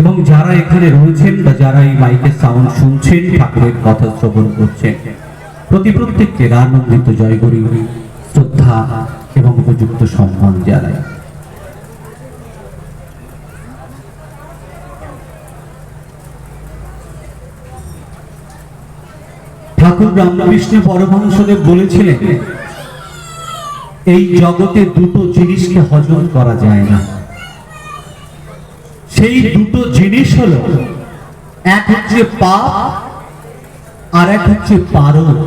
এবং যারা এখানে রয়েছেন বা যারা এই মাইকের সাউন্ড শুনছেন, ঠাকুরের কথা শ্রবণ করছেন, প্রতি প্রত্যেককে আনন্দিত জয় করি শ্রদ্ধা এবং উপযুক্ত সম্মান জানাই। ঠাকুর রামকৃষ্ণ পরমহংসদেব বলেছিলেন, এই জগতে দুটো জিনিসকে হজম করা যায় না। সেই দুটো জিনিস হলো, এক হচ্ছে পাপ আর এক হচ্ছে পারদ।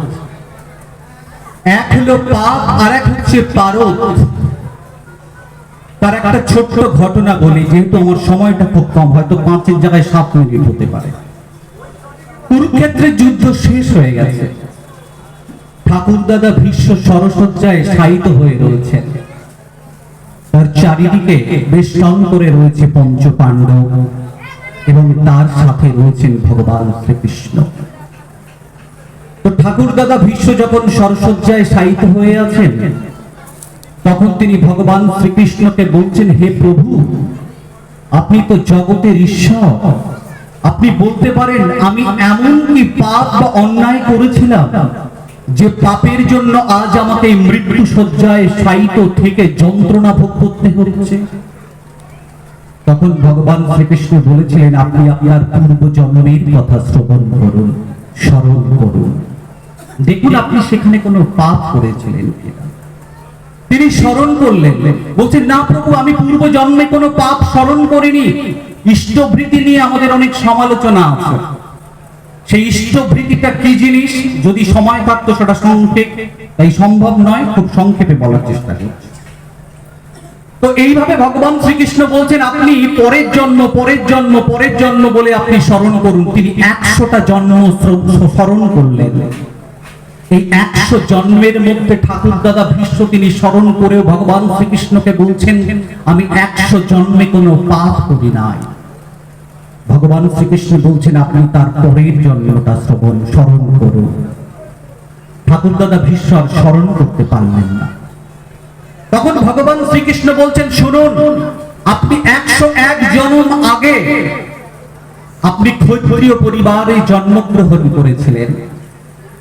এক হলো পাপ আর এক হচ্ছে পারদ। তার একটা ছোট্ট ঘটনা বলি, যেহেতু আমার সময়টা খুব কম, হয়তো পাঁচের জায়গায় সাত মিনিট হতে পারে। কুরুক্ষেত্রের যুদ্ধ শেষ হয়ে গেছে। ঠাকুর দাদা ভীষ্ম সরসজ্জায় শায়িত হয়ে রয়েছেন। তার চারিদিকে বেষ্টন করে রয়েছে পঞ্চ পাণ্ডব এবং তার সাথে রয়েছেন ভগবান শ্রীকৃষ্ণ। তো ঠাকুর দাদা ভীষ্ম যখন সরসজ্জায় শায়িত হয়ে আছেন, তখন তিনি ভগবান শ্রীকৃষ্ণকে বলছেন, হে প্রভু, আপনি তো জগতের ঈশ্বর। আপনি বলতে পারেন, আমি এমন কি পাপ বা অন্যায় করেছিলাম যে পাপের জন্য আজ আমাকে মৃত্যু সজ্জায় শায়িত থেকে যন্ত্রণা ভোগ করতে হচ্ছে। তখন ভগবান শ্রীকৃষ্ণ বলেছিলেন, আপনি আপনার পূর্ব জন্মের কথা শ্রবণ করুন, স্মরণ করুন। দেখুন, আপনি সেখানে কোনো পাপ করেছিলেন তিনি স্মরণ করলেন, বলছেন, না প্রভু, আমি পূর্ব জন্মে কোনো পাপ স্মরণ করিনি। ইষ্টভৃতি নিয়ে আমাদের অনেক সমালোচনা আছে। সেই ইষ্টভৃতিটা কি জিনিস? যদি সময় থাকতো সেটা সংক্ষেপ। তাই সম্ভব নয়, খুব সংক্ষেপে বলার চেষ্টা করছি তো এইভাবে ভগবান শ্রীকৃষ্ণ বলছেন, আপনি পরের জন্ম পরের জন্ম পরের জন্ম বলে আপনি স্মরণ করুন। তিনি একশোটা জন্ম স্মরণ করলেন। এই একশো জন্মের মধ্যে ঠাকুর দাদা ভীষ্ম তিনি স্মরণ করেও ভগবান শ্রীকৃষ্ণকে বলছেন, আমি একশো জন্মে কোনো পাপ করি নাই। ভগবান শ্রীকৃষ্ণ বলছেন, আপনি তার পরের জন্মটা শ্রবণ, স্মরণ করুন। ঠাকুর দাদা ভীষ্ম স্মরণ করতে পারলেন না। তখন ভগবান শ্রীকৃষ্ণ বলছেন, শুনুন, আপনি একশো এক জন্ম আগে আপনি ক্ষত্রিয় পরিবারে জন্মগ্রহণ করেছিলেন।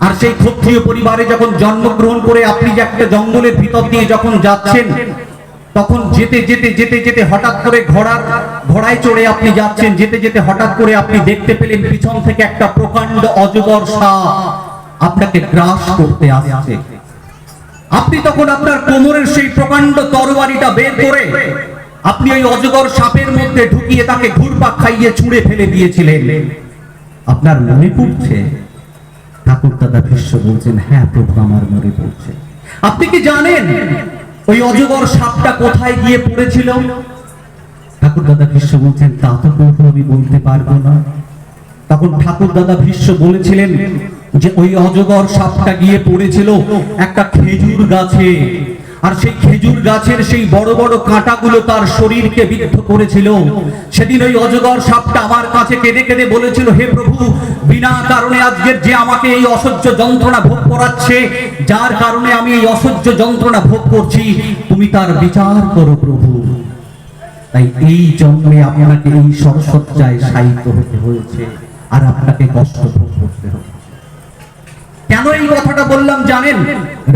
আর সেই ক্ষত্রিয় পরিবারে যখন জন্মগ্রহণ করে আপনি যে একটা জঙ্গলের ভিতর দিয়ে যখন যাচ্ছেন তখন যেতে যেতে যেতে যেতে হঠাৎ করে ঘোড়ার ঘোড়ায় চড়ে আপনি যাচ্ছেন। যেতে যেতে হঠাৎ করে আপনি দেখতে পেলেন পিছন থেকে একটা প্রকাণ্ড অজগর সাপ আপনাকে গ্রাস করতে আসছে। আপনি তখন আপনার কোমরের সেই প্রকাণ্ড তরবারিটা বের করে আপনি ওই অজগর সাপের মধ্যে ঢুকিয়ে তাকে ঘুরপাক খাইয়ে ছুঁড়ে ফেলে দিয়েছিলেন। আপনার মনে পড়ছে? ঠাকুর দাদা ভীষ্ম বলছেন হ্যাঁ প্রভু, আমার মনে পড়ছে। আপনি কি জানেন? ওই অজগর সাপটা কোথায় গিয়ে পড়েছিল? ঠাকুর দাদা ভীষ্ম বলছেন, তা তো প্রভু আমি বলতে পারব না। তখন ঠাকুর দাদা ভীষ্ম বলেছিলেন যে, ওই অজগর সাপটা গিয়ে পড়েছিল একটা খেজুর গাছে। আর সেই খেজুর গাছের সেই বড় বড় কাঁটাগুলো তার শরীরকে বিদ্ধ করেছিল। সেদিন ওই অজগর সাপটা আমার কাছে কেঁদে কেঁদে বলেছিল, হে প্রভু, বিনা কারণে আজকের যে আমাকে এই অসহ্য যন্ত্রণা ভোগ করাচ্ছে, যার কারণে আমি এই অসহ্য যন্ত্রণা ভোগ করছি, তুমি তার বিচার করো প্রভু। তাই এই জন্মে আপনাকে এই সরসজ্জায় সাহিত্য হতে হয়েছে, আর আপনাকে কষ্ট ভোগ করতে হবে। কেন এই কথাটা বললাম জানেন?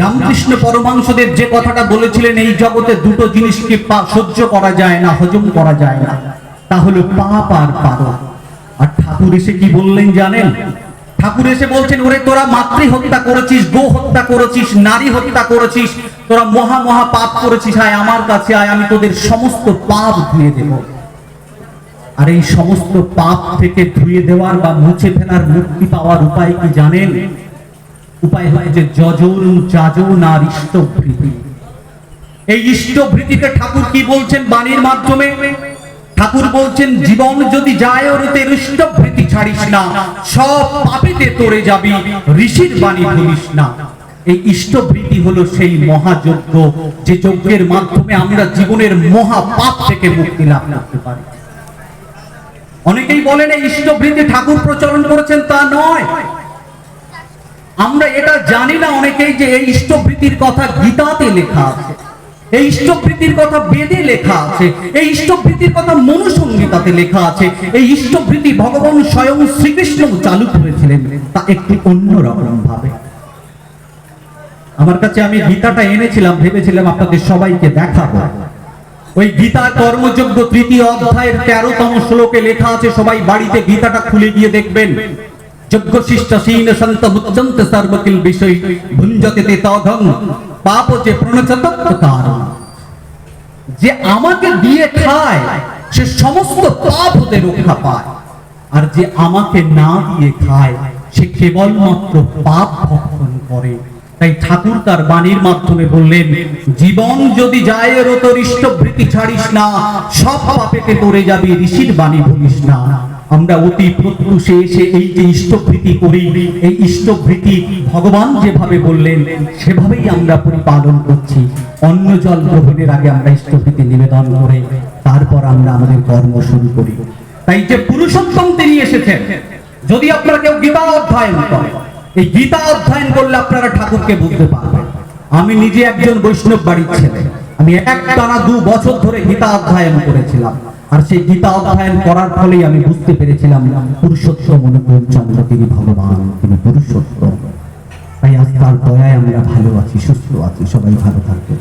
রামকৃষ্ণ পরমাংশদেব যে কথাটা বলেছিলেন, এই জগতে দুটো জিনিসকে সহ্য করা যায় না, হজম করা যায় না? তা হলো পাপ আর পারো। আর ঠাকুর এসে কি বললেন জানেন? ঠাকুর এসে বলছেন, ওরে, তোরা মাতৃ হত্যা করেছিস গো হত্যা করেছিস, নারী হত্যা করেছিস, তোরা মহা মহা পাপ করেছিস, আয় আমার কাছে, আয়, আমি তোদের সমস্ত পাপ ধুয়ে দেব। আর এই সমস্ত পাপ থেকে ধুয়ে দেওয়ার বা মুছে ফেলার মুক্তি পাওয়ার উপায় কি জানেন? উপায় হয় যে যজন যাজন আর ইষ্টভৃতি। এই ইষ্টভৃতিতে ঠাকুর কি বলছেন বাণীর মাধ্যমে? ঠাকুর বলছেন, জীবন যদি যায় ওর তেরুষ্টভৃতি ছাড়িস না, সব পাপেতে তোরে যাবি, ঋষির বাণী ভুলিস না। এই ইষ্টভৃতি হলো সেই মহাযজ্ঞ, যে যজ্ঞের মাধ্যমে আমরা জীবনের মহা পাপ থেকে মুক্তি লাভ করতে পারি। অনেকেই বলেন, এই ইষ্টভৃতি ঠাকুর প্রচলন করেছেন তা নয়। আমরা এটা জানি না অনেকেই যে এই ইষ্টভৃতির কথা গীতাতে লেখা আছে। এই ইষ্টভৃতির কথা বেদে লেখা আছে। এই ইষ্টভৃতির কথা মনুসংহিতাতে লেখা আছে। এই ইষ্টভৃতি ভগবান স্বয়ং শ্রীকৃষ্ণ চালু করেছিলেন। তা একটু অন্যরকম ভাবে। আমার কাছে আমি গীতাটা এনেছিলাম, ভেবেছিলাম আপনাদের সবাইকে দেখাবো। ওই গীতা কর্মযোগ্য তৃতীয় অধ্যায়ের তেরোতম শ্লোকে লেখা আছে, সবাই বাড়িতে গীতাটা খুলে গিয়ে দেখবেন। আর যে আমাকে না দিয়ে খায়, সে কেবলমাত্র পাপ ভক্ষণ করে। তাই ঠাকুর তার বাণীর মাধ্যমে বললেন, জীবন যদি যায় ইষ্টভৃতি ছাড়িস না, সব পাপেতে পড়ে যাবি, ঋষির বাণী ভুলিস না। আমরা অতি প্রত্যুষে এসে এই যে ইষ্টভৃতি করি, এই ইষ্টভৃতি ভগবান যেভাবে বললেন, সেভাবেই আমরা পরিপালন করছি। অন্ন জল গ্রহণের আগে আমরা ইষ্টভৃতি নিবেদন করে তারপর আমরা আমাদের কর্ম শুরু করি। তাই যে পুরুষোত্তম তিনি এসেছেন, যদি আপনারা কেউ গীতা অধ্যয়ন করে এই গীতা অধ্যয়ন করলে আপনারা ঠাকুরকে বুঝতে পারবেন। আমি নিজে একজন বৈষ্ণব বাড়ির ছেলে। আমি এক টানা দু বছর ধরে গীতা অধ্যয়ন করেছিলাম। আর সেই গীতা অধ্যয়ন করার ফলেই আমি বুঝতে পেরেছিলাম, পুরুষোত্তম অনুকূল চন্দ্র, তিনি ভগবান, তিনি পুরুষোত্তম। তাই আজ তার দয়ায় আমরা ভালো আছি, সুস্থ আছি, সবাই ভালো থাকবে